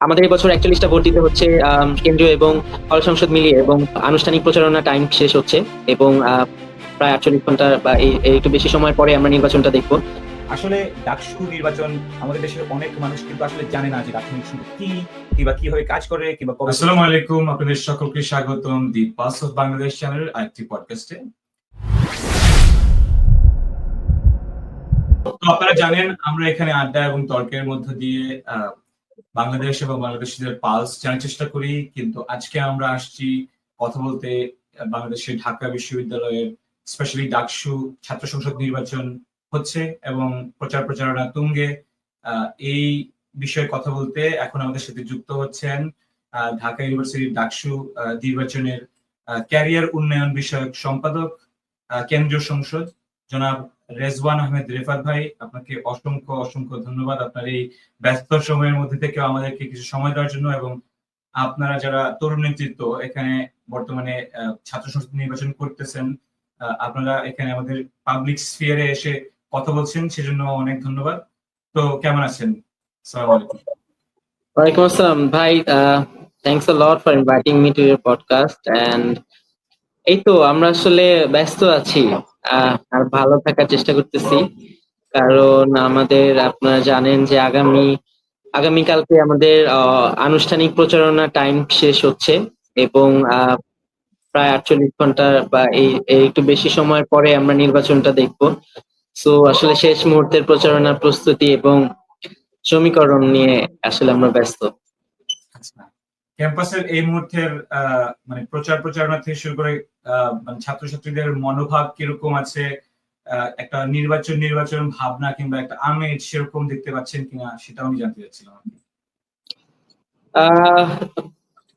আমাদের এবছর একচল্লিশটা ভোট দিতে হচ্ছে কেন্দ্রীয় এবং হল সংসদ মিলিয়ে এবং আনুষ্ঠানিক প্রচারণা টাইম শেষ হচ্ছে এবং আহ, প্রায় আটচল্লিশ ঘণ্টা বা একটু বেশি সময় পরে আমরা নির্বাচনটা দেখব। আসলে ডাকসু নির্বাচন আমাদের দেশের অনেক মানুষ কিন্তু আসলে জানে না যে ডাকসু নির্বাচন কি কিংবা কীভাবে কাজ করে কিংবা আসসালামু আলাইকুম আপনাদের সকলকে স্বাগতম দি পাস অফ বাংলাদেশ চ্যানেলের আরেকটি পডকাস্টে তো আপনারা জানেন আমরা এখানে আড্ডা এবং তর্কের মধ্য দিয়ে আহ, বাংলাদেশ এবং বাংলাদেশিদের পালস জানার চেষ্টা করি, কিন্তু আজকে আমরা আসছি কথা বলতে বাংলাদেশের ঢাকা বিশ্ববিদ্যালয়ের স্পেশালি ডাকসু ছাত্র সংসদ নির্বাচন হচ্ছে এবং প্রচার প্রচারণা তুঙ্গে। এই বিষয়ে কথা বলতে এখন আমাদের সাথে যুক্ত হচ্ছেন ঢাকা ইউনিভার্সিটির ডাকসু নির্বাচনের ক্যারিয়ার উন্নয়ন বিষয়ক সম্পাদক কেন্দ্রীয় সংসদ জনাব রেজওয়ান আহমেদ রেফাত ভাই, আপনাকে অসংখ্য অসংখ্য ধন্যবাদ। আপনার এই ব্যস্ত সময়ের মধ্যে থেকে আমাদেরকে কিছু সময় দেওয়ার জন্য এবং আপনারা যারা তরুণ নেতৃত্ব, এখানে বর্তমানে ছাত্র সংসদ নির্বাচন করতেছেন আপনারা এখানে আমাদের পাবলিক স্ফিয়ারে এসে কথা বলছেন, সেজন্য অনেক ধন্যবাদ। তো কেমন আছেন? ওয়ালাইকুম আসসালাম। ভাই thanks a lot for inviting me to your podcast and এই তো আমরা আসলে ব্যস্ত আছি। আর ভালো থাকার চেষ্টা করতেছি। কারণ আমাদের আপনারা জানেন যে আগামী, আগামীকালকে আমাদের আনুষ্ঠানিক প্রচারণা টাইম শেষ হচ্ছে এবং প্রায় আটচল্লিশ ঘণ্টা বা এই এই একটু বেশি সময় পরে আমরা নির্বাচনটা দেখব। সো আসলে শেষ মুহূর্তের প্রচারণার প্রস্তুতি এবং সমীকরণ নিয়ে আসলে আমরা ব্যস্ত। আচ্ছা। ক্যাম্পাসের এই মুহূর্তের মানে প্রচার প্রচারণা থেকে শুরু করে মানে ছাত্রছাত্রীদের মনোভাব কীরকম আছে একটা নির্বাচন নির্বাচন ভাবনা কিংবা একটা আমেজ সেরকম দেখতে পাচ্ছেন কিনা সেটাও আমি জানতে চাচ্ছিলাম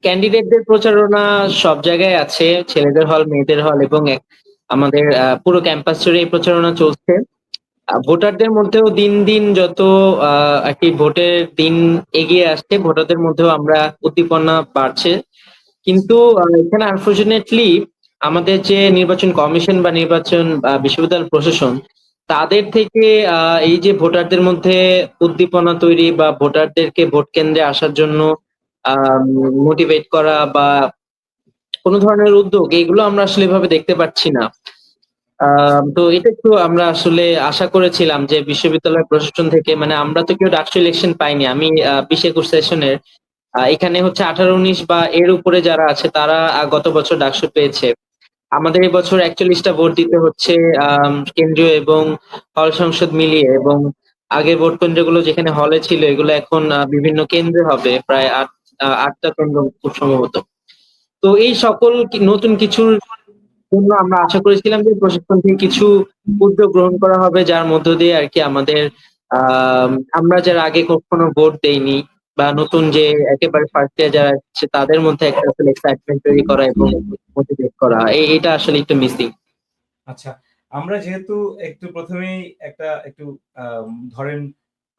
ক্যান্ডিডেটদের প্রচারণা সব জায়গায় আছে, ছেলেদের হল, মেয়েদের হল, এবং আমাদের পুরো ক্যাম্পাস জুড়ে এই প্রচারণা চলছে। ভোটারদের মধ্যেও দিন দিন যত আহ, আর ভোটের দিন এগিয়ে আসছে ভোটারদের মধ্যেও আমরা উদ্দীপনা বাড়ছে। কিন্তু এখানে আনফর্চুনেটলি আমাদের যে নির্বাচন কমিশন বা নির্বাচন বিশ্ববিদ্যালয় প্রশাসন তাদের থেকে এই যে ভোটারদের মধ্যে উদ্দীপনা তৈরি বা ভোটারদেরকে ভোট কেন্দ্রে আসার জন্য মোটিভেট করা বা কোনো ধরনের উদ্যোগ এগুলো আমরা আসলে এভাবে দেখতে পাচ্ছি না। তো এটা একটু আমরা আসলে আশা করেছিলাম যে বিশ্ববিদ্যালয় প্রশাসন থেকে মানে আমরা তো কেউ ডাকসু ইলেকশন পাইনি, আমি বিশ একুশ সেশনের এখানে হচ্ছে আঠারো, উনিশ বা এর উপরে যারা আছে তারা গত বছর ডাকসু পেয়েছে। আমাদের এবছর একচল্লিশটা ভোট দিতে হচ্ছে কেন্দ্রীয় এবং হল সংসদ মিলিয়ে এবং আগের ভোট কেন্দ্রগুলো যেখানে হলে ছিল এগুলো এখন বিভিন্ন কেন্দ্রে হবে, প্রায় আট আটটা কেন্দ্র খুব সম্ভবত। তো এই সকল নতুন কিছুর জন্য আমরা আশা করেছিলাম যে প্রশিক্ষণ থেকে কিছু উদ্যোগ গ্রহণ করা হবে, যার মধ্য দিয়ে আর কি আমাদের আমরা যারা আগে কখনো ভোট দেইনি বা নতুন যে একেবারে ফার্স্ট ইয়ার যারা আছে, তাদের মধ্যে একটা আসলে এক্সাইটমেন্ট তৈরি করা এবং মোটিভেট করা এটা আসলে একটু মিসিং আচ্ছা আমরা যেহেতু একটু প্রথমেই একটা, একটু ধরেন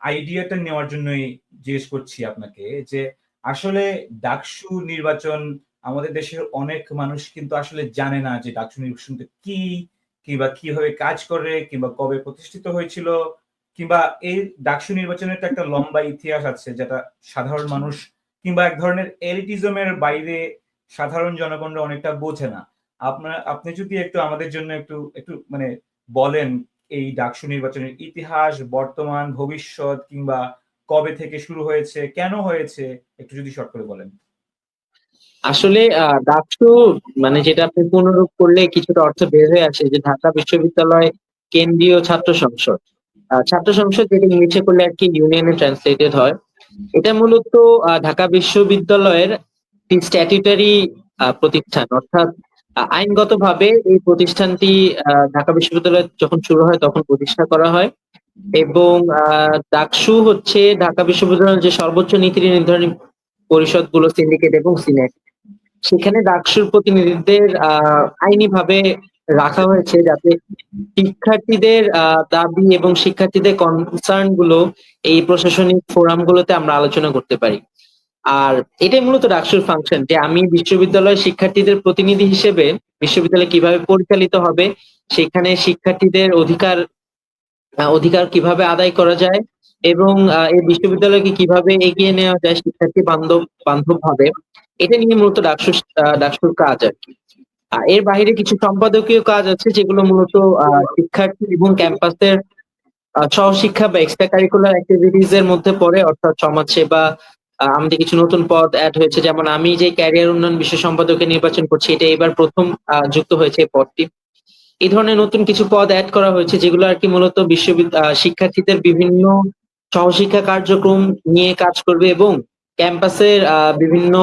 আইডিয়াটা নেওয়ার জন্যই জিজ্ঞেস করছি আপনাকে যে আসলে ডাকসু নির্বাচন আমাদের দেশের অনেক মানুষ কিন্তু আসলে জানে না যে ডাকসু নির্বাচনটা কি, কিংবা কীভাবে কাজ করে, কিংবা কবে প্রতিষ্ঠিত হয়েছিল, কিংবা এই ডাকসু নির্বাচনের তো একটা লম্বা ইতিহাস আছে যেটা সাধারণ মানুষ কিংবা এক ধরনের এলিটিজমের বাইরে সাধারণ জনগণরা অনেকটা বোঝে না। আপনার, আপনি যদি একটু আমাদের জন্য একটু একটু মানে বলেন এই ডাকসু নির্বাচনের ইতিহাস, বর্তমান, ভবিষ্যৎ, কিংবা কবে থেকে শুরু হয়েছে, কেন হয়েছে, একটু যদি শর্ট করে বলেন। আসলে ডাকসু মানে যেটা আপনি পুনরূপ করলে কিছুটা অর্থ বের হয়ে আসে যে ঢাকা বিশ্ববিদ্যালয় কেন্দ্রীয় ছাত্র সংসদ। ছাত্র সংসদ যেটা ইংলিশে করলে আর কি ইউনিয়নে ট্রান্সলেটেড হয়। এটা মূলত ঢাকা বিশ্ববিদ্যালয়ের স্ট্যাটিউটারি প্রতিষ্ঠান। অর্থাৎ আইনগতভাবে এই প্রতিষ্ঠানটি ঢাকা বিশ্ববিদ্যালয় যখন শুরু হয় তখন প্রতিষ্ঠা করা হয়। এবং ডাকসু হচ্ছে ঢাকা বিশ্ববিদ্যালয়ের যে সর্বোচ্চ নীতি নির্ধারণী পরিষদগুলো সিন্ডিকেট এবং সিনেট সেখানে ডাকসুর প্রতিনিধিদের, আহ, আইনিভাবে রাখা হয়েছে যাতে শিক্ষার্থীদের দাবি এবং শিক্ষার্থীদের কনসার্নগুলো এই প্রশাসনিক ফোরাম গুলোতে আমরা আলোচনা করতে পারি। আর এটাই মূলত ডাকসুর ফাংশন যে আমি বিশ্ববিদ্যালয়ের শিক্ষার্থীদের প্রতিনিধি হিসেবে বিশ্ববিদ্যালয় কীভাবে পরিচালিত হবে, সেখানে শিক্ষার্থীদের অধিকার অধিকার কীভাবে আদায় করা যায় এবং এই বিশ্ববিদ্যালয়কে কীভাবে এগিয়ে নেওয়া যায়, শিক্ষার্থী বান্ধব বান্ধব ভাবে। এটা নিয়ে মূলত ডাকসু আহ, ডাকসুর কাজ আর কি। এর বাইরে কিছু সম্পাদকীয় কাজ আছে যেগুলো মূলত শিক্ষার্থী এবং ক্যাম্পাসের সহশিক্ষা বা এক্সট্রা কারিকুলার অ্যাক্টিভিটিজ এর মধ্যে পড়ে অর্থাৎ সমাজসেবা আমাদের কিছু নতুন পদ অ্যাড হয়েছে। যেমন আমি যে ক্যারিয়ার উন্নয়ন বিষয় সম্পাদকে নির্বাচন করছি এটা এবার প্রথম যুক্ত হয়েছে এই পদটি। এই ধরনের নতুন কিছু পদ অ্যাড করা হয়েছে যেগুলো আর কি মূলত বিশ্ববিদ্যালয় শিক্ষার্থীদের বিভিন্ন সহশিক্ষা কার্যক্রম নিয়ে কাজ করবে এবং ক্যাম্পাসের বিভিন্ন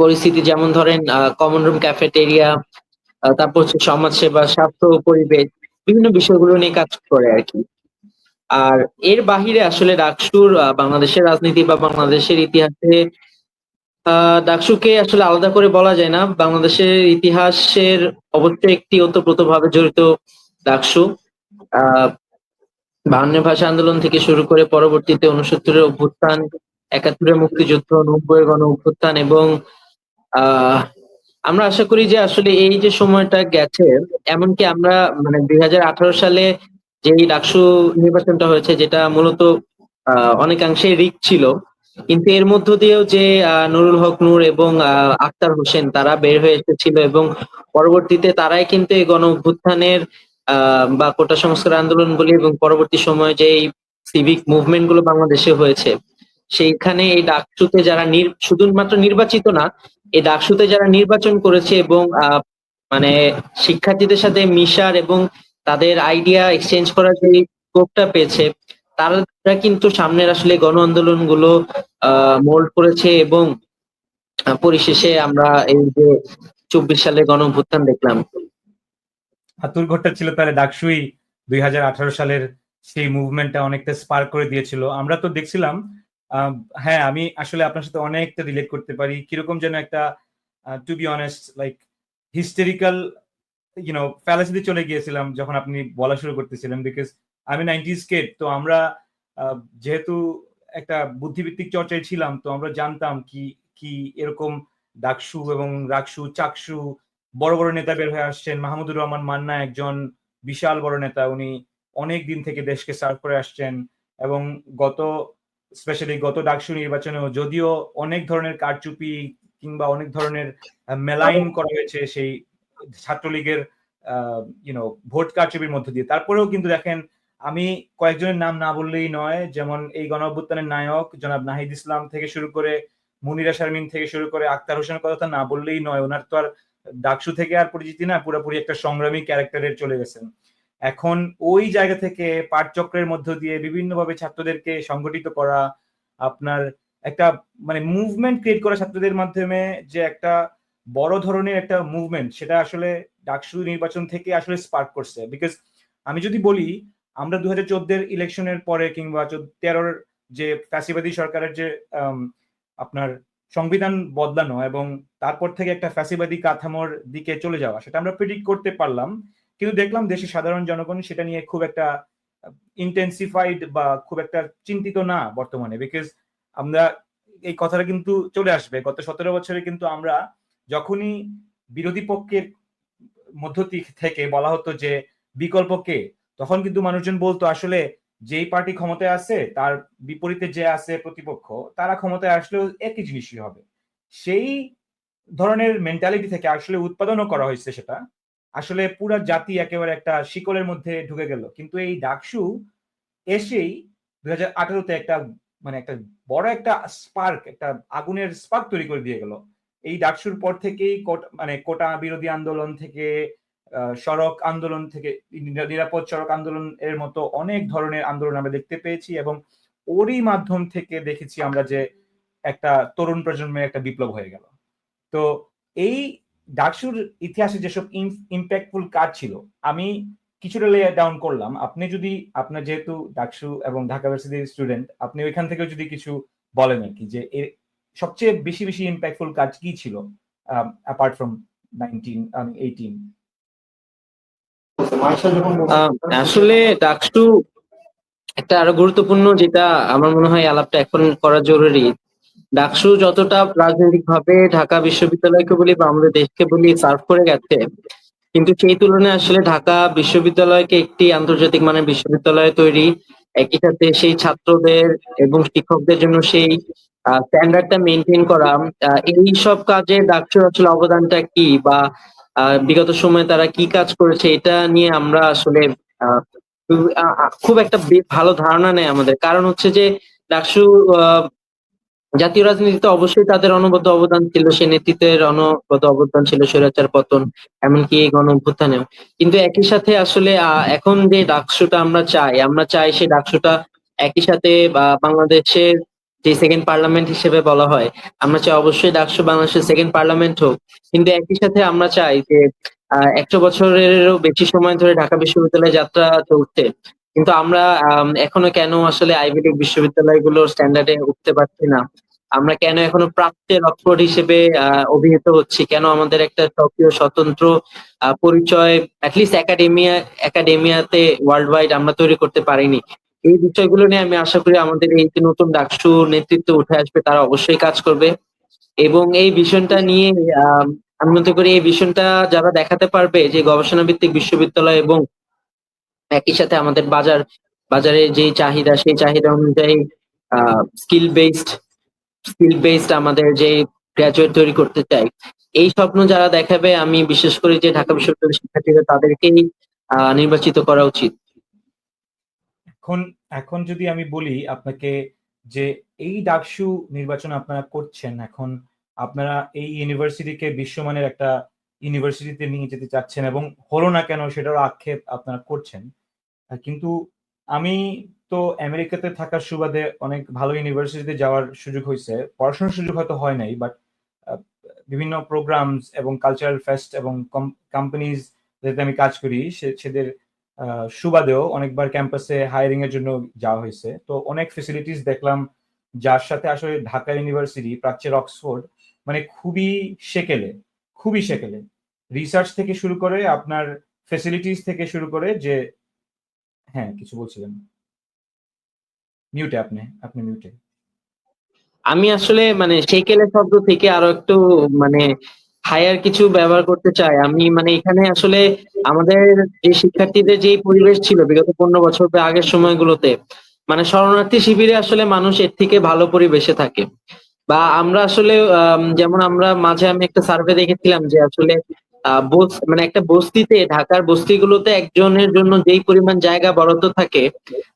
পরিস্থিতি যেমন ধরেন কমন রুম ক্যাফেটেরিয়া তারপর হচ্ছে সমাজসেবা, স্বাস্থ্য, পরিবেশ, বিভিন্ন বিষয়গুলো নিয়ে কাজ করে আর কি। আর এর বাহিরে আসলে ডাকসুর বাংলাদেশের রাজনীতি বা বাংলাদেশের ইতিহাসে ডাকসুকে আসলে আলাদা করে বলা যায় না। বাংলাদেশের ইতিহাসের অবশ্যই একটি ওতপ্রোতভাবে জড়িত ডাকসু। বাহান্ন ভাষা আন্দোলন থেকে শুরু করে পরবর্তীতে উনসত্তরের অভ্যুত্থান, একাত্তরের মুক্তিযুদ্ধ নব্বই গণ অভ্যুত্থান এবং আমরা আশা করি যে আসলে এই যে সময়টা গেছে, এমনকি আমরা মানে দুই হাজার আঠারো সালে যেই ডাকসু নির্বাচনটা হয়েছে, যেটা মূলত, আহ, অনেকাংশেই রিক ছিল, কিন্তু এর মধ্য দিয়েও যে নুরুল হক নূর এবং আক্তার হোসেন তারা বের হয়ে এসেছিল এবং পরবর্তীতে তারাই কিন্তু এই গণ অভ্যুত্থানের বা কোটা সংস্কার আন্দোলন বলি এবং পরবর্তী সময়ে যে এই সিভিক মুভমেন্টগুলো বাংলাদেশে হয়েছে, সেইখানে এই ডাকসুতে যারা শুধুমাত্র নির্বাচিত না এই ডাকসুতে যারা নির্বাচন করেছে এবং মানে শিক্ষার্থীদের সাথে মিশার এবং তাদের আইডিয়া এক্সচেঞ্জ করার যে স্কোপটা পেয়েছে, তারা কিন্তু সামনের আসলে গণ আন্দোলনগুলো মোল্ড করেছে এবং পরিশেষে আমরা এই যে চব্বিশ সালে গণ অভ্যুত্থান দেখলাম। হাতুর ঘরটা ছিল তাহলে ডাকসুই দুই হাজার আঠারো সালের সেই মুভমেন্টটা অনেকটা স্পার্ক করে দিয়েছিল। আমরা তো দেখছিলাম হ্যাঁ আমি আসলে আপনার সাথে অনেকটা রিলেট করতে পারি। কীরকম যেন একটা to be honest like hysterical you know ফ্যালাসিতে চলে গিয়েছিলাম যখন আপনি বলা শুরু করতেছিলেন। বিকজ আমি নাইনটিস কেট তো আমরা যেহেতু একটা বুদ্ধিভিত্তিক চর্চায় ছিলাম, তো আমরা জানতাম কি কি এরকম ডাকসু এবং রাকসু চাকসু, বড় বড় নেতা বের হয়ে আসছেন। মাহমুদুর রহমান মান্না একজন বিশাল বড় নেতা। উনি অনেক দিন থেকে দেশকে সার্ভ করে আসছেন এবং গত স্পেশালি গত ডাকসু নির্বাচনেও যদিও অনেক ধরনের কারচুপি কিংবা অনেক ধরনের মেলাইন করা হয়েছে সেই ছাত্রলীগের ইউনো ভোট কারচুপির মধ্যে দিয়ে। তারপরেও কিন্তু দেখেন আমি কয়েকজনের নাম না বললেই নয় যেমন এই গণ নায়ক জনাব নাহিদ ইসলাম থেকে শুরু করে মুনিরা শারমিন থেকে শুরু করে আক্তার হোসেনের কথা না বললেই নয় ওনার তো আর ডাকসু থেকে আর পরিচিতি না পুরোপুরি একটা সংগ্রামী ক্যারেক্টারের চলে গেছেন। এখন ওই জায়গা থেকে পাঠচক্রের মধ্য দিয়ে বিভিন্নভাবে ছাত্রদেরকে সংগঠিত করা, আপনার একটা মানে মুভমেন্ট ক্রিয়েট করা ছাত্রদের মাধ্যমে যে একটা বড় ধরনের একটা মুভমেন্ট সেটা আসলে ডাকসু নির্বাচন থেকে আসলে স্পার্ক করছে। বিকজ আমি যদি বলি, আমরা দু হাজার ইলেকশনের পরে কিংবা তেরোর যে ফ্যাসিবাদী সরকারের যে আপনার সংবিধান বদলানো এবং তারপর থেকে একটা ফ্যাসিবাদী কাঠামোর দিকে চলে যাওয়া, সেটা আমরা প্রিডিক্ট করতে পারলাম। কিন্তু দেখলাম দেশের সাধারণ জনগণ সেটা নিয়ে খুব একটা ইন্টেন্সিফাইড বা খুব একটা চিন্তিত না বর্তমানে বিকজ আমরা এই কথাটা কিন্তু চলে আসবে। গত সতেরো বছরে কিন্তু আমরা যখনই বিরোধী পক্ষের মধ্য থেকে বলা হতো যে বিকল্প কে, তখন কিন্তু মানুষজন বলতো আসলে যেই পার্টি ক্ষমতায় আছে তার বিপরীতে যে আছে প্রতিপক্ষ, তারা ক্ষমতায় আসলেও একই জিনিসই হবে। সেই ধরনের মেন্টালিটি থেকে আসলে উৎপাদনও করা হয়েছে সেটা। আসলে পুরো জাতি একেবারে একটা শিকলের মধ্যে ঢুকে গেল। কিন্তু এই ডাকসু এসেই দুই হাজার আঠারোতে একটা মানে একটা বড় একটা স্পার্ক একটা আগুনের স্পার্ক তৈরি করে দিয়ে গেল। এই ডাকসুর পর থেকেই মানে কোটা বিরোধী আন্দোলন থেকে সড়ক আন্দোলন থেকে নিরাপদ সড়ক আন্দোলন এর মতো অনেক ধরনের আন্দোলন আমরা দেখতে পেয়েছি এবং ওরই মাধ্যম থেকে দেখেছি আমরা যে একটা তরুণ প্রজন্মের একটা বিপ্লব হয়ে গেল। তো এই ডাকসুর ইতিহাসে যেসব ইম্প্যাক্টফুল কাজ ছিল আমি কিছুটা লে ডাউন করলাম। আপনি যদি আপনার যেহেতু ডাকসু এবং ঢাকা ভার্সিটির স্টুডেন্ট আপনি ওইখান থেকে যদি কিছু বলেন আর কি যে এর সবচেয়ে বেশি বেশি ইম্প্যাক্টফুল কাজ কি ছিল অ্যাপার্ট ফ্রম নাইনটিন এইটিন আসলে ডাকসু একটা আরও গুরুত্বপূর্ণ যেটা আমার মনে হয় আলাপটা এখন করা জরুরি। ডাকসু যতটা রাজনৈতিক ভাবে ঢাকা বিশ্ববিদ্যালয়কে বলি বা আমাদের দেশকে বলি সার্ভ করে গেছে, কিন্তু সেই তুলনায় আসলে ঢাকা বিশ্ববিদ্যালয়কে একটি আন্তর্জাতিক মানের বিশ্ববিদ্যালয় তৈরি, একই সাথে সেই ছাত্রদের এবং শিক্ষকদের জন্য সেই স্ট্যান্ডার্ডটা মেনটেন করা এই সব কাজে ডাকসুর আসলে অবদানটা কি বা বিগত সময়ে তারা কি কাজ করেছে এটা নিয়ে আমরা আসলে খুব- একটা ভালো ধারণা নেই আমাদের। কারণ হচ্ছে যে ডাকসু জাতীয় রাজনীতিতে অবশ্যই তাদের অনবদ্য অবদান ছিল সে নেতৃত্বের অনবদ্য অবদান ছিল স্বৈরাচার পতন এমনকি এই গণ অভ্যুত্থানেও কিন্তু একই সাথে আসলে এখন যে ডাকসুটা আমরা চাই আমরা চাই সেই ডাকসুটা একই সাথে বাংলাদেশের যে সেকেন্ড পার্লামেন্ট হিসেবে বলা হয় আমরা চাই অবশ্যই ডাকসু বাংলাদেশের সেকেন্ড পার্লামেন্ট হোক। কিন্তু একই সাথে আমরা চাই যে আহ, একশো বছরেরও বেশি সময় ধরে ঢাকা বিশ্ববিদ্যালয়ে যাত্রা চলছে। কিন্তু আমরা আম, এখনও কেন আসলে আইভি লিগ বিশ্ববিদ্যালয়গুলোর স্ট্যান্ডার্ডে উঠতে পারছি না? আমরা কেন এখনও প্রাপ্তের অক্ষর হিসেবে অভিহিত হচ্ছি? কেন আমাদের একটা স্বকীয় স্বতন্ত্র পরিচয় অ্যাটলিস্ট একাডেমিয়া একাডেমিয়াতে ওয়ার্ল্ড ওয়াইড আমরা তৈরি করতে পারিনি? এই বিষয়গুলো নিয়ে আমি আশা করি আমাদের এই যে নতুন ডাকসু নেতৃত্ব উঠে আসবে তারা অবশ্যই কাজ করবে। এবং এই ভিশনটা নিয়ে আমি মনে করি এই ভিশনটা যারা দেখাতে পারবে যে গবেষণা ভিত্তিক বিশ্ববিদ্যালয় এবং একই সাথে আমাদের বাজার, বাজারে যে চাহিদা, সেই চাহিদা অনুযায়ী স্কিল বেসড স্কিল বেসড আমাদের যে গ্রাজুয়েট তৈরি করতে চাই। এই স্বপ্ন যারা দেখাবে, আমি বিশেষ করে যে ঢাকা বিশ্ববিদ্যালয়ের শিক্ষার্থীরা, তাদেরকেই নির্বাচিত করা উচিত। এখন এখন যদি আমি বলি আপনাকে যে এই ডাকসু নির্বাচন আপনারা করছেন, এখন আপনারা এই ইউনিভার্সিটিকে বিশ্বমানের একটা ইউনিভার্সিটিতে নিয়ে যেতে চাচ্ছেন এবং হলো না কেন সেটারও আক্ষেপ আপনারা করছেন কিন্তু আমি তো আমেরিকাতে থাকার সুবাদে অনেক ভালো ইউনিভার্সিটিতে যাওয়ার সুযোগ হয়েছে। পড়াশোনার সুযোগ হয়তো হয় নাই বাট বিভিন্ন প্রোগ্রামস এবং কালচারাল ফেস্ট এবং কোম্পানিজ যাতে আমি কাজ করি সেদের সুবাদেও অনেকবার ক্যাম্পাসে হায়ারিং এর জন্য যাওয়া হয়েছে। তো অনেক ফেসিলিটিস দেখলাম যার সাথে আসলে ঢাকা ইউনিভার্সিটি প্রাচ্যের অক্সফোর্ড মানে খুবই সেকেলে খুবই সেকেলে। রিসার্চ থেকে শুরু করে আপনার ফেসিলিটিস থেকে শুরু করে যে হ্যাঁ কিছু বলছিলেন। মিউটে আপনি আপনি মিউটে আমি আসলে মানে সেকেলে শব্দ থেকে আরও একটু মানে হায়ার কিছু ব্যবহার করতে চাই। আমি মানে এখানে আসলে আমাদের যে শিক্ষার্থীদের যে পরিবেশ ছিল বিগত পনেরো বছর আগের সময়গুলোতে মানে শরণার্থী শিবিরে আসলে মানুষ এর থেকে ভালো পরিবেশে থাকে। বা আমরা আসলে যেমন আমরা মাঝে আমি একটা সার্ভে দেখেছিলাম যে আসলে মানে একটা বস্তিতে, ঢাকার বস্তিগুলোতে একজনের জন্য যেই পরিমাণ জায়গা বরাদ্দ থাকে,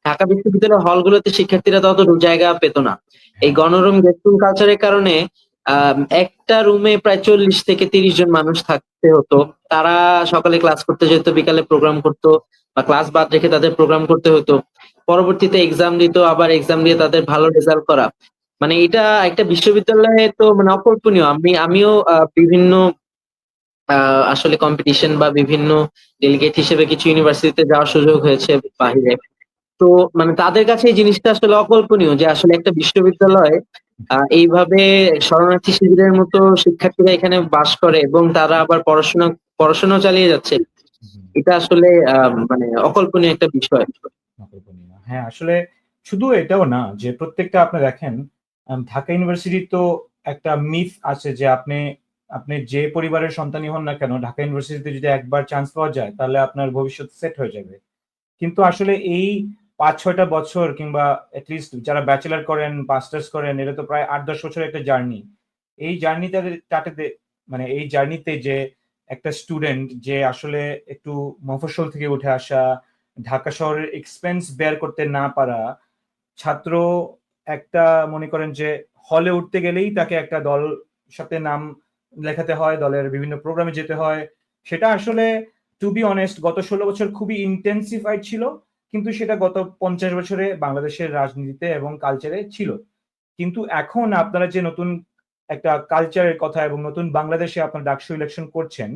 ঢাকা বিশ্ববিদ্যালয়ের হলগুলোতে শিক্ষার্থীরা ততটুকু জায়গা পেত না। এই গণরুম গেস্টরুম কালচারের কারণে একটা রুমে প্রায় চল্লিশ থেকে তিরিশ জন মানুষ থাকতে হতো। তারা সকালে ক্লাস করতে যেত, বিকালে প্রোগ্রাম করতো বা ক্লাস বাদ রেখে তাদের প্রোগ্রাম করতে হতো। পরবর্তীতে এক্সাম দিত, আবার এক্সাম দিয়ে তাদের ভালো রেজাল্ট করা। মানে এটা একটা বিশ্ববিদ্যালয়ে তো মানে অকল্পনীয়। আমি, আমিও বিভিন্ন আসলে কম্পিটিশন বা বিভিন্ন ডেলিগেট হিসেবে কিছু ইউনিভার্সিটিতে যাওয়ার সুযোগ হয়েছে বাহিরে। তো মানে তাদের কাছে এই জিনিসটা আসলে অকল্পনীয় যে আসলে একটা বিশ্ববিদ্যালয় এইভাবে শরণার্থী শিবিরের মতো শিক্ষার্থীরা এখানে বাস করে এবং তারা আবার পড়াশোনা পড়াশোনা চালিয়ে যাচ্ছে। এটা আসলে আহ, মানে অকল্পনীয় একটা বিষয়। হ্যাঁ আসলে শুধু এটাও না যে প্রত্যেকটা আপনি দেখেন ঢাকা ইউনিভার্সিটি তো একটা মিথ আছে যে আপনি আপনি যে পরিবারের সন্তানই হন না কেন, ঢাকা ইউনিভার্সিটিতে যদি একবার চান্স পাওয়া যায়, তাহলে আপনার ভবিষ্যৎ সেট হয়ে যাবে। কিন্তু আসলে এই পাঁচ, ছয়টা বছর কিংবা অ্যাটলিস্ট যারা ব্যাচেলার করেন মাস্টার্স করেন এটা তো প্রায় আট, দশ বছরের একটা জার্নি এই জার্নিটা কাটাতে মানে এই জার্নিতে যে একটা স্টুডেন্ট যে আসলে একটু মফস্বল থেকে উঠে আসা, ঢাকা শহরের এক্সপেন্স বেয়ার করতে না পারা, ছাত্র একটা মনে করেন যে হলে উঠতে গেলেই তাকে একটা দল সাথে নাম লেখাতে হয়, দলের বিভিন্ন প্রোগ্রামে যেতে হয়। সেটা আসলে টু বি অনেস্ট গত ষোলো বছর খুবই ইন্টেন্সিফাইড ছিল, কিন্তু সেটা গত পঞ্চাশ বছরে বাংলাদেশের রাজনীতিতে এবং কালচারে ছিল। কিন্তু এখন আপনারা যে নতুন একটা কালচারের কথা এবং নতুন বাংলাদেশে আপনারা ডাকসু ইলেকশন করছেন,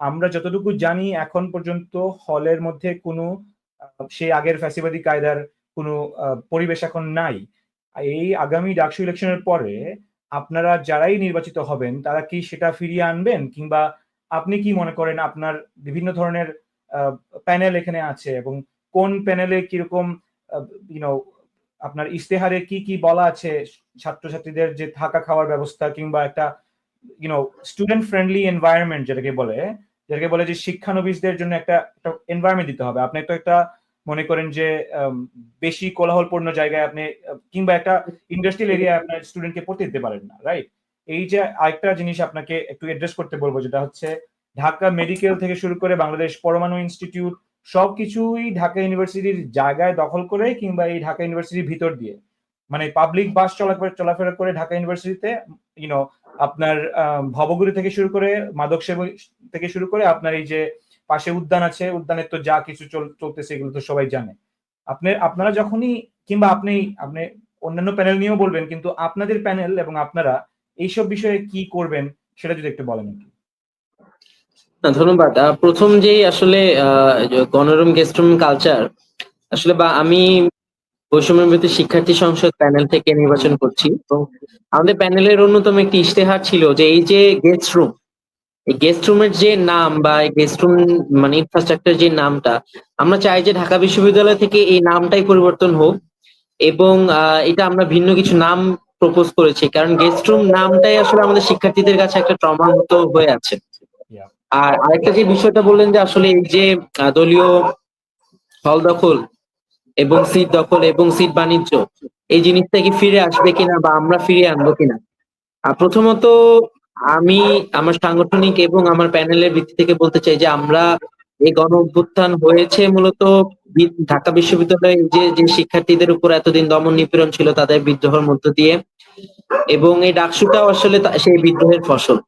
আমরা যতটুকু জানি এখন পর্যন্ত হলের মধ্যে কোনো সেই আগের ফ্যাসিবাদী কায়দার কোনো পরিবেশ এখন নাই। এই আগামী ডাকসু ইলেকশনের পরে আপনারা যারাই নির্বাচিত হবেন, তারা কি সেটা ফিরিয়ে আনবেন? কিংবা আপনি কি মনে করেন আপনার বিভিন্ন ধরনের প্যানেল এখানে আছে এবং কোন প্যানেলে কীরকম ইউনো আপনার ইশতেহারে কি কি বলা আছে? ছাত্রছাত্রীদের যে থাকা খাওয়ার ব্যবস্থা কিংবা একটা ইউনো স্টুডেন্ট ফ্রেন্ডলি এনভায়রনমেন্ট যেটাকে বলে যেটাকে বলে যে শিক্ষানবিশদের জন্য একটা একটা এনভায়রনমেন্ট দিতে হবে। আপনি তো একটা মনে করেন যে বেশি কোলাহলপূর্ণ জায়গায় আপনি কিংবা একটা ইন্ডাস্ট্রিয়াল এরিয়া আপনার স্টুডেন্টকে পড়তে দিতে পারেন না রাইট এই যে আরেকটা জিনিস আপনাকে একটু অ্যাড্রেস করতে বলব যেটা হচ্ছে ঢাকা মেডিকেল থেকে শুরু করে বাংলাদেশ পরমাণু ইনস্টিটিউট সবকিছুই ঢাকা ইউনিভার্সিটির জায়গায় দখল করে কিংবা এই ঢাকা ইউনিভার্সিটির ভিতর দিয়ে। মানে পাবলিক বাস চলাফেরা চলাফেরা করে ঢাকা ইউনিভার্সিটিতে ইউনো আপনার আহ, ভবগুড়ি থেকে শুরু করে মাদক সেবী থেকে শুরু করে আপনার এই যে পাশে উদ্যান আছে, উদ্যানের তো যা কিছু চল- চলতেছে এগুলো তো সবাই জানে। আপনি আপনারা যখনই, কিংবা আপনি আপনি অন্যান্য প্যানেল নিয়েও বলবেন, কিন্তু আপনাদের প্যানেল এবং আপনারা এইসব বিষয়ে কি করবেন সেটা যদি একটু বলেন ধন্যবাদ। প্রথম যেই আসলে যে গণরুম গেস্টরুম কালচার আসলে বা, আমি বৈষম্য শিক্ষার্থী সংসদ প্যানেল থেকে নির্বাচন করছি। তো আমাদের প্যানেলের অন্যতম একটি ইশতেহার ছিল যে, এই যে গেস্ট রুম গেস্ট রুমের যে নাম বা গেস্ট রুম মানে ইনফ্রাস্ট্রাকচার যে নামটা আমরা চাই যে ঢাকা বিশ্ববিদ্যালয় থেকে এই নামটাই পরিবর্তন হোক এবং এটা আমরা ভিন্ন কিছু নাম প্রপোজ করেছি। কারণ গেস্ট রুম নামটাই আসলে আমাদের শিক্ষার্থীদের কাছে একটা ট্রমার মতো হয়ে আছে. আর আরেকটা যে বিষয়টা বললেন যে আসলে এই যে দলীয় হল দখল এবং সিট দখল এবং সিট বাণিজ্য এই জিনিসটা কি ফিরে আসবে কিনা বা আমরা ফিরে আনব কিনা? প্রথমত আমি আমার সাংগঠনিক এবং আমার প্যানেলের ভিত্তি থেকে বলতে চাই যে আমরা এই গণ অভ্যুত্থান হয়েছে মূলত ঢাকা বিশ্ববিদ্যালয়ে যে যে শিক্ষার্থীদের উপর এতদিন দমন নিপীড়ন ছিল তাদের বিদ্রোহের মধ্য দিয়ে এবং এই ডাকসুটাও আসলে সেই বিদ্রোহের ফসল।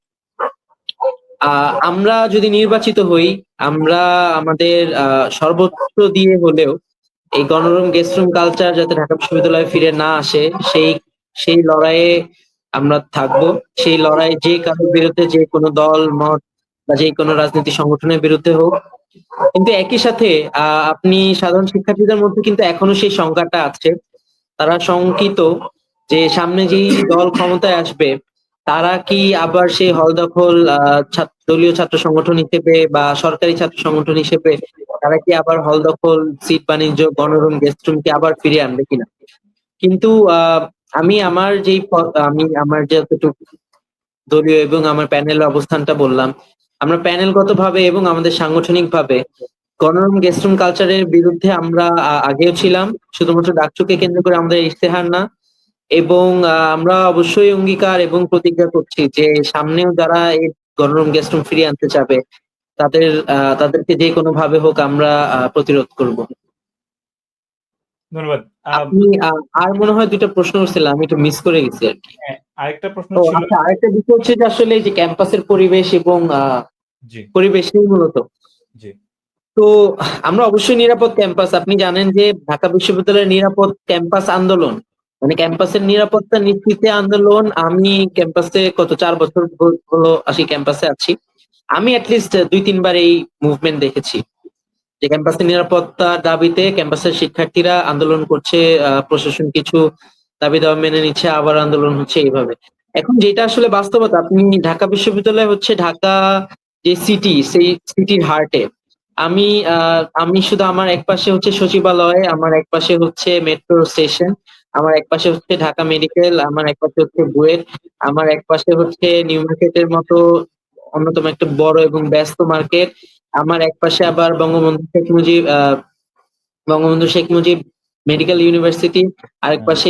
আমরা যদি নির্বাচিত হই, আমরা আমাদের সর্বোচ্চ দিয়ে হলেও এই গণরুম গেস্টরুম কালচার যাতে ঢাকা বিশ্ববিদ্যালয়ে ফিরে না আসে, সেই সেই লড়াইয়ে আমরা থাকব। সেই লড়াই যে কারোর বিরুদ্ধে, যে কোনো দল, মত বা যে কোনো রাজনীতি সংগঠনের বিরুদ্ধে হোক। কিন্তু একই সাথে আপনি সাধারণ শিক্ষার্থীদের মধ্যে কিন্তু এখনও সেই সংখ্যাটা আছে। তারা শঙ্কিত যে সামনে যেই দল ক্ষমতায় আসবে, তারা কি আবার সেই হল দখল দলীয় ছাত্র সংগঠন হিসেবে বা সরকারি ছাত্র সংগঠন হিসেবে, তারা কি আবার হল দখল, সিট বাণিজ্য, গণরুম, গেস্ট রুম কি আবার ফিরে আনবে কিনা? কিন্তু আমি আমার যেই আমি আমার যতটুকু দলীয় এবং আমার প্যানেল অবস্থানটা বললাম আমরা প্যানেলগত ভাবে এবং আমাদের সাংগঠনিক ভাবে গণরুম গেস্টরুম কালচারের বিরুদ্ধে আমরা আগেও ছিলাম শুধুমাত্র ডাকচুকে কেন্দ্র করে আমাদের ইশতেহার না এবং আহ, আমরা অবশ্যই অঙ্গীকার এবং প্রতিজ্ঞা করছি যে সামনেও যারা এই গণরুম গেস্টরুম ফিরিয়ে আনতে চাবে তাদের আহ, তাদেরকে যে কোনো ভাবে হোক আমরা আহ, প্রতিরোধ করব। ধন্যবাদ। আপনি আর মনে হয় দুটো প্রশ্ন করছিলাম আমি একটু মিস করে গেছি আর কি। হ্যাঁ, আরেকটা প্রশ্ন ছিল আচ্ছা আরেকটা বিষয় হচ্ছে যে আসলে যে ক্যাম্পাসের পরিবেশ এবং পরিবেশই মূলত। জি। তো আমরা অবশ্যই নিরাপদ ক্যাম্পাস আপনি জানেন যে ঢাকা বিশ্ববিদ্যালয়ের নিরাপদ ক্যাম্পাস আন্দোলন মানে ক্যাম্পাসের নিরাপত্তা নিশ্চিতে আন্দোলন আমি ক্যাম্পাসে কত চার বছর হলো আসি ক্যাম্পাসে আছি। আমি অ্যাটলিস্ট দুই তিনবার এই মুভমেন্ট দেখেছি। যে ক্যাম্পাসের নিরাপত্তার দাবিতে ক্যাম্পাসের শিক্ষার্থীরা আন্দোলন করছে প্রশাসন কিছু দাবি দাওয়া মেনে নিচ্ছে, আবার আন্দোলন হচ্ছে এইভাবে। এখন যেটা আসলে বাস্তবতা, আপনি ঢাকা বিশ্ববিদ্যালয় হচ্ছে ঢাকা যে সিটি সেই সিটির হার্টে আমি আমি শুধু আমার এক পাশে হচ্ছে সচিবালয়, আমার এক পাশে হচ্ছে মেট্রো স্টেশন আমার এক পাশে হচ্ছে ঢাকা মেডিকেল আমার এক পাশে হচ্ছে বুয়েট, আমার এক পাশে হচ্ছে নিউ মার্কেটের মতো অন্যতম একটা বড় এবং ব্যস্ত মার্কেট। আমার এক পাশে আবার বঙ্গবন্ধু শেখ মুজিব বঙ্গবন্ধু শেখ মুজিব মেডিকেল ইউনিভার্সিটি আরেক পাশে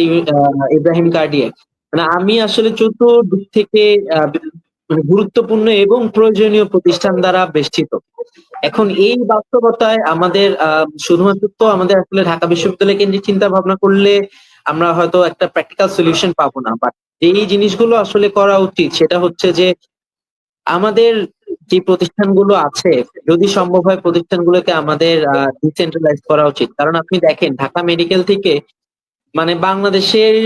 ইব্রাহিম কার্ডিয়াক। মানে আমি আসলে চতুর্দিক থেকে মানে গুরুত্বপূর্ণ এবং প্রয়োজনীয় প্রতিষ্ঠান দ্বারা বেষ্টিত। এখন এই বাস্তবতায় আমাদের শুধুমাত্র তো আমাদের আসলে ঢাকা বিশ্ববিদ্যালয় কেন্দ্রিক চিন্তা ভাবনা করলে আমরা হয়তো একটা প্র্যাকটিক্যাল সলিউশন পাবো না বাট এই জিনিসগুলো আসলে করা উচিত। সেটা হচ্ছে যে আমাদের যে প্রতিষ্ঠানগুলো আছে, যদি সম্ভব হয় প্রতিষ্ঠানগুলোকে আমাদের ডিসেন্ট্রালাইজ করা উচিত। কারণ আপনি দেখেন, ঢাকা মেডিকেল থেকে মানে বাংলাদেশের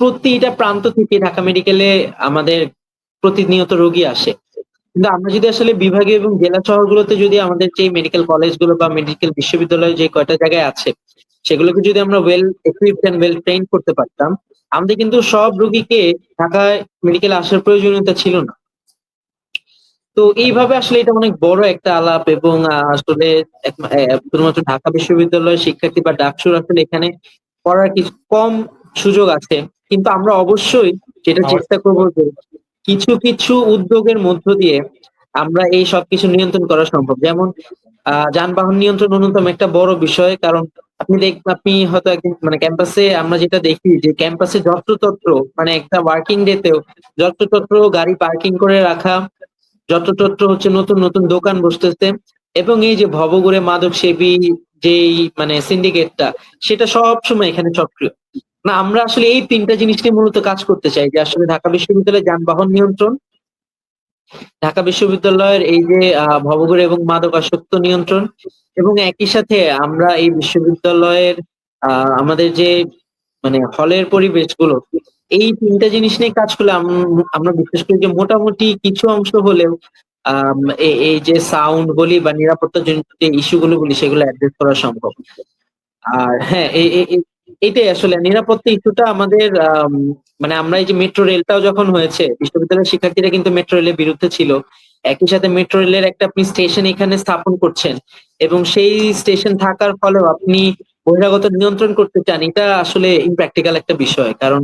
প্রতিটা প্রান্ত থেকে ঢাকা মেডিকেলে আমাদের প্রতিনিয়ত রোগী আসে। কিন্তু আমরা যদি আসলে বিভাগীয় এবং জেলা শহরগুলোতে যদি আমাদের যে মেডিকেল কলেজগুলো বা মেডিকেল বিশ্ববিদ্যালয় যে কয়টা জায়গায় আছে, সেগুলোকে যদি আমরা well equipped and well train করতে পারতাম, আমাদের কিন্তু সব রোগীকে ঢাকায় মেডিকেল আসার প্রয়োজনীয়তা ছিল না। তো এইভাবে আসলে এটা অনেক বড় একটা আলাপ এবং আসলে শুধুমাত্র ঢাকা বিশ্ববিদ্যালয়ের শিক্ষার্থী বা ডাকসুর আসলে এখানে পড়ার কিছু কম সুযোগ আছে। কিন্তু আমরা অবশ্যই যেটা চেষ্টা করব যে কিছু কিছু উদ্যোগের মধ্য দিয়ে আমরা এই সবকিছু নিয়ন্ত্রণ করা সম্ভব। যেমন আহ, যানবাহন নিয়ন্ত্রণ অন্যতম একটা বড় বিষয়। কারণ আপনি দেখ আপনি হয়তো একদিন মানে ক্যাম্পাসে আমরা যেটা দেখি যে ক্যাম্পাসে যত্রতত্র মানে একটা ওয়ার্কিং ডেতেও যত্রতত্র গাড়ি পার্কিং করে রাখা যত্রতত্র হচ্ছে নতুন নতুন দোকান বসতেছে, এবং এই যে ভবঘুরে মাদক সেবী যেই মানে সিন্ডিকেটটা সেটা সব সময় এখানে সক্রিয়। না, আমরা আসলে এই তিনটা জিনিস নিয়ে মূলত কাজ করতে চাই, যে আসলে ঢাকা বিশ্ববিদ্যালয়ের যানবাহন নিয়ন্ত্রণ, ঢাকা বিশ্ববিদ্যালয়ের এই যে ভবঘুরে এবং মাদকাসক্ত নিয়ন্ত্রণ, এবং একই সাথে আমরা এই বিশ্ববিদ্যালয়ের আমাদের যে মানে হলের পরিবেশগুলো এই তিনটা জিনিস নিয়ে কাজ করলে আমরা বিশেষ করে যে মোটামুটি কিছু অংশ হলেও এই যে সাউন্ড বলি বা নিরাপত্তা জনিত যে ইস্যুগুলো বলি সেগুলো অ্যাড্রেস করা সম্ভব। আর হ্যাঁ এটাই আসলে নিরাপত্তা ইস্যুটা আমাদের আম, মানে আমরা এই যে মেট্রো রেলটাও যখন হয়েছে বিশ্ববিদ্যালয়ের শিক্ষার্থীরা কিন্তু মেট্রো রেলের বিরুদ্ধে ছিল। একই সাথে মেট্রো রেলের একটা আপনি স্টেশন এখানে স্থাপন করছেন এবং সেই স্টেশন থাকার ফলেও আপনি বহিরাগত নিয়ন্ত্রণ করতে চান এটা আসলে ইমপ্র্যাকটিক্যাল একটা বিষয়। কারণ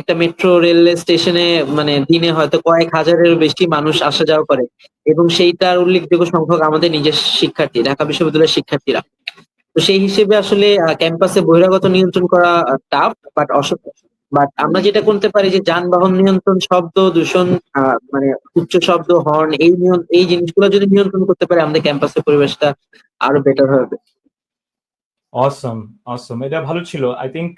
একটা মেট্রো রেল স্টেশনে মানে দিনে হয়তো কয়েক হাজারের বেশি মানুষ আসা যাওয়া করে। এবং সেইটার উল্লেখযোগ্য সংখ্যক আমাদের নিজের শিক্ষার্থী, ঢাকা বিশ্ববিদ্যালয়ের শিক্ষার্থীরা। তো সেই হিসেবে আসলে ক্যাম্পাসে বহিরাগত নিয়ন্ত্রণ করা টাফ বাট বাট আমরা যেটা করতে পারি যে যানবাহন নিয়ন্ত্রণ, শব্দ, দূষণ মানে উচ্চ শব্দ হর্ন এই এই জিনিসগুলো যদি নিয়ন্ত্রণ করতে পারি, আমাদের ক্যাম্পাসের পরিবেশটা আরও বেটার হবে। অসম অসম এটা ভালো ছিল। আই থিঙ্ক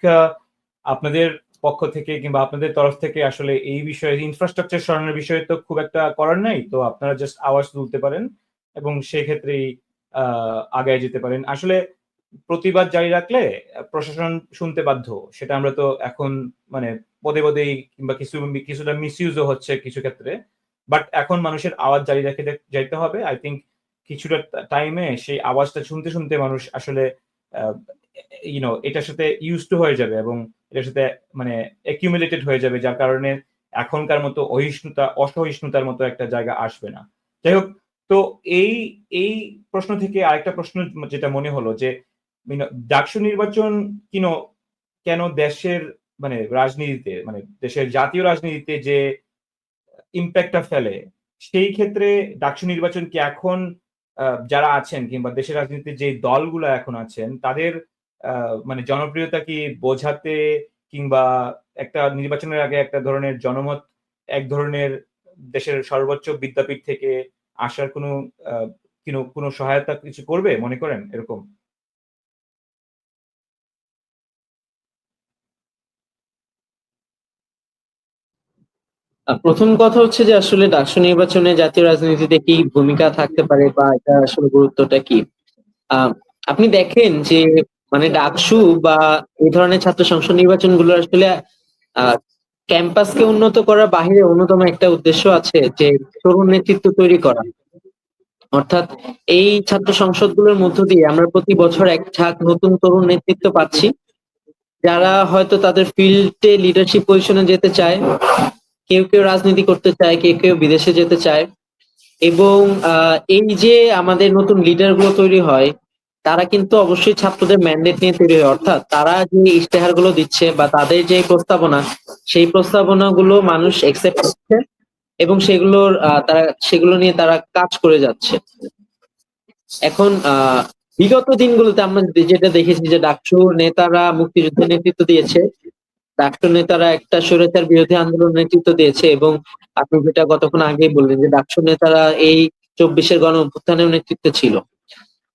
আপনাদের পক্ষ থেকে কিংবা আপনাদের তরফ থেকে আসলে এই বিষয়ে ইনফ্রাস্ট্রাকচার সরানোর বিষয়ে তো খুব একটা করার নাই, তো আপনারা জাস্ট আওয়াজ তুলতে পারেন এবং সেক্ষেত্রেই আগায় যেতে পারেন। আসলে প্রতিবাদ জারি রাখলে প্রশাসন শুনতে বাধ্য, সেটা আমরা তো এখন মানে পদে পদেই কিংবা কিছু, কিছুটা মিসইউজও হচ্ছে কিছু ক্ষেত্রে বাট এখন মানুষের আওয়াজ জারি রেখে যাইতে হবে। আই থিঙ্ক কিছুটা টাইমে সেই আওয়াজটা শুনতে শুনতে মানুষ আসলে ইউনো এটার সাথে ইউজ টু হয়ে যাবে এবং এটার সাথে মানে অ্যাকিউমুলেটেড হয়ে যাবে, যার কারণে এখনকার মতো অহিষ্ণুতা, অসহিষ্ণুতার মতো একটা জায়গা আসবে না। যাই হোক, তো এই এই প্রশ্ন থেকে আরেকটা প্রশ্ন যেটা মনে হলো যে ডাকসু নির্বাচন কিনো, কেন দেশের মানে রাজনীতিতে মানে দেশের জাতীয় রাজনীতিতে যে ইম্প্যাক্টটা ফেলে, সেই ক্ষেত্রে ডাকসু নির্বাচন কি এখন যারা আছেন কিংবা দেশের রাজনীতিতে যে দলগুলো এখন আছেন, তাদের মানে জনপ্রিয়তা কি বোঝাতে কিংবা একটা নির্বাচনের আগে একটা ধরনের জনমত, এক ধরনের দেশের সর্বোচ্চ বিদ্যাপীঠ থেকে আসার কোনো কোনো কোনো সহায়তা কিছু করবে মনে করেন এরকম? প্রথম কথা হচ্ছে যে আসলে ডাকসু নির্বাচনে জাতীয় রাজনীতিতে কি ভূমিকা থাকতে পারে বা এটা আসলে গুরুত্বটা কি? আপনি দেখেন যে মানে ডাকসু বা এই ধরনের ছাত্র সংসদ নির্বাচনগুলো আসলে আহ ক্যাম্পাসকে উন্নত করার বাহিরে অন্যতম একটা উদ্দেশ্য আছে যে তরুণ নেতৃত্ব তৈরি করা। অর্থাৎ এই ছাত্র সংসদগুলোর মধ্য দিয়ে আমরা প্রতি বছর এক ঝাঁক নতুন তরুণ নেতৃত্ব পাচ্ছি। যারা হয়তো তাদের ফিল্ডে লিডারশিপ পজিশনে যেতে চায়, কেউ কেউ রাজনীতি করতে চায়, কেউ কেউ বিদেশে যেতে চায়। এবং এই যে আমাদের নতুন লিডারগুলো তৈরি হয় তারা কিন্তু অবশ্যই ছাত্রদের ম্যান্ডেট নিয়ে তৈরি হয়। অর্থাৎ তারা যে ইশতেহারগুলো দিচ্ছে বা তাদের যে প্রস্তাবনা, সেই প্রস্তাবনা গুলো মানুষ একসেপ্ট করছে এবং সেগুলোর তারা, সেগুলো নিয়ে তারা কাজ করে যাচ্ছে। এখন বিগত দিনগুলোতে আমরা যেটা দেখেছি যে ডাকসু নেতারা মুক্তিযুদ্ধের নেতৃত্ব দিয়েছে। ডাকসু নেতারা একটা স্বৈরাচার বিরোধী আন্দোলন নেতৃত্ব দিয়েছে এবং আপনি যেটা গতক্ষণ আগেই বললেন যে ডাকসু নেতারা এই চব্বিশের গণ অভ্যুত্থানের নেতৃত্বে ছিল।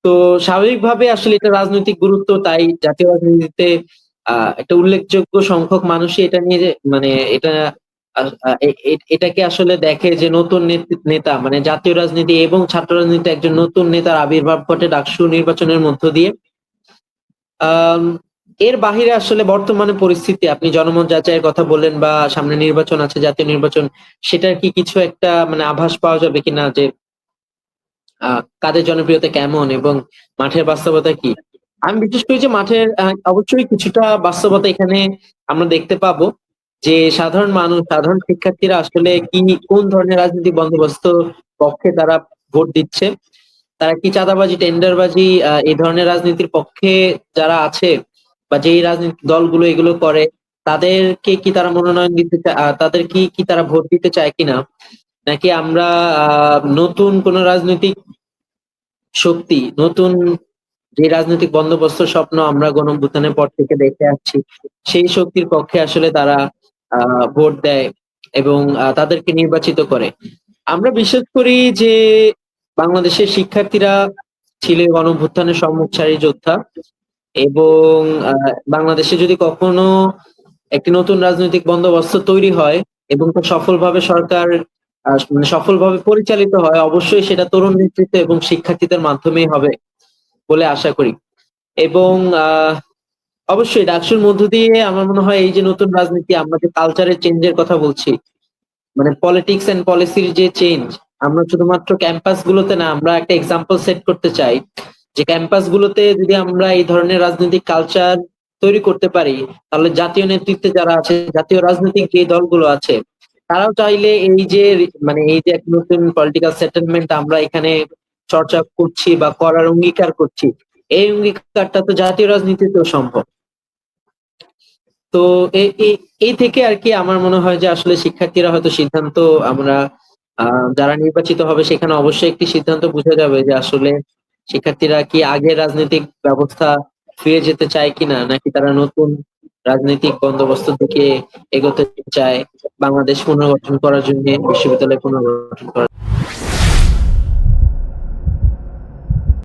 তো স্বাভাবিকভাবে আসলে এটা রাজনৈতিক গুরুত্ব, তাই জাতীয় রাজনীতিতে একটা উল্লেখযোগ্য সংখ্যক মানুষই এটা নিয়ে মানে এটা এটাকে আসলে দেখে যে নতুন নেতৃ- মানে জাতীয় রাজনীতি এবং ছাত্র রাজনীতি একজন নতুন নেতার আবির্ভাব ঘটে ডাকসু নির্বাচনের মধ্য দিয়ে। এর বাহিরে আসলে বর্তমানে পরিস্থিতি, আপনি জনমত যাচাইয়ের কথা বললেন বা সামনে নির্বাচন আছে, জাতীয় নির্বাচন, সেটার কি কিছু একটা মানে আভাস পাওয়া যাবে কিনা যে কাদের জনপ্রিয়তা কেমন এবং মাঠের বাস্তবতা কি? আমি বিশেষ করি যে মাঠের অবশ্যই কিছুটা বাস্তবতা এখানে আমরা দেখতে পাবো যে সাধারণ মানুষ, সাধারণ শিক্ষার্থীরা আসলে কি, কোন ধরনের রাজনৈতিক বন্দোবস্ত পক্ষে তারা ভোট দিচ্ছে? তারা কি চাঁদাবাজি, টেন্ডারবাজি এই ধরনের রাজনীতির পক্ষে যারা আছে বা যেই রাজনৈতিক দলগুলো এগুলো করে, তাদেরকে কি তারা মনোনয়ন দিতে চায় তাদের কি কি তারা ভোট দিতে চায় কিনা? নাকি আমরা নতুন কোন রাজনৈতিক শক্তি নতুন যে রাজনৈতিক বন্দোবস্ত স্বপ্ন আমরা গণঅভ্যুত্থানের পর থেকে দেখে আসছি, সেই শক্তির পক্ষে আসলে তারা ভোট দেয় এবং তাদেরকে নির্বাচিত করে। আমরা বিশ্বাস করি যে বাংলাদেশের শিক্ষার্থীরা ছিল গণঅভ্যুত্থানের সম্মুখ সারি যোদ্ধা এবং বাংলাদেশে যদি কখনো একটি নতুন রাজনৈতিক বন্দোবস্ত তৈরি হয় এবং তা সফলভাবে সরকার মানে সফলভাবে পরিচালিত হয়, অবশ্যই সেটা তরুণ নেতৃত্ব এবং শিক্ষার্থীদের মাধ্যমেই হবে বলে আশা করি। এবং অবশ্যই ডাকসুর মধ্য দিয়ে আমার মনে হয় এই যে নতুন রাজনীতি, আমরা যে কালচারের চেঞ্জের কথা বলছি মানে পলিটিক্স এন্ড পলিসির যে চেঞ্জ আমরা শুধুমাত্র ক্যাম্পাস গুলোতে না, আমরা একটা এক্সাম্পল সেট করতে চাই, যে ক্যাম্পাস গুলোতে যদি আমরা এই ধরনের রাজনৈতিক কালচার তৈরি করতে পারি, তাহলে জাতীয় নেতৃত্বে যারা আছে, জাতীয় রাজনৈতিক যে দলগুলো আছে তারাও চাইলে এই যে মানে এই যে এক নতুন পলিটিক্যাল সেটেলমেন্ট আমরা এখানে চর্চা করছি বা করার অঙ্গীকার করছি, এই অঙ্গীকারটা তো জাতীয় রাজনীতিতেও সম্ভব। তো এই থেকে আর কি আমার মনে হয় যে আসলে শিক্ষার্থীরা হয়তো সিদ্ধান্ত আমরা যারা নির্বাচিত হবে সেখানে অবশ্যই একটি সিদ্ধান্ত বোঝা যাবে যে আসলে শিক্ষার্থীরা কি আগের রাজনৈতিক ব্যবস্থা ফিরে যেতে চায় কিনা, নাকি তারা নতুন রাজনৈতিক বন্দোবস্ত থেকে এগোতে চায় বাংলাদেশ পুনর্গঠন করার জন্য বিশ্ববিদ্যালয় পুনর্গঠন করার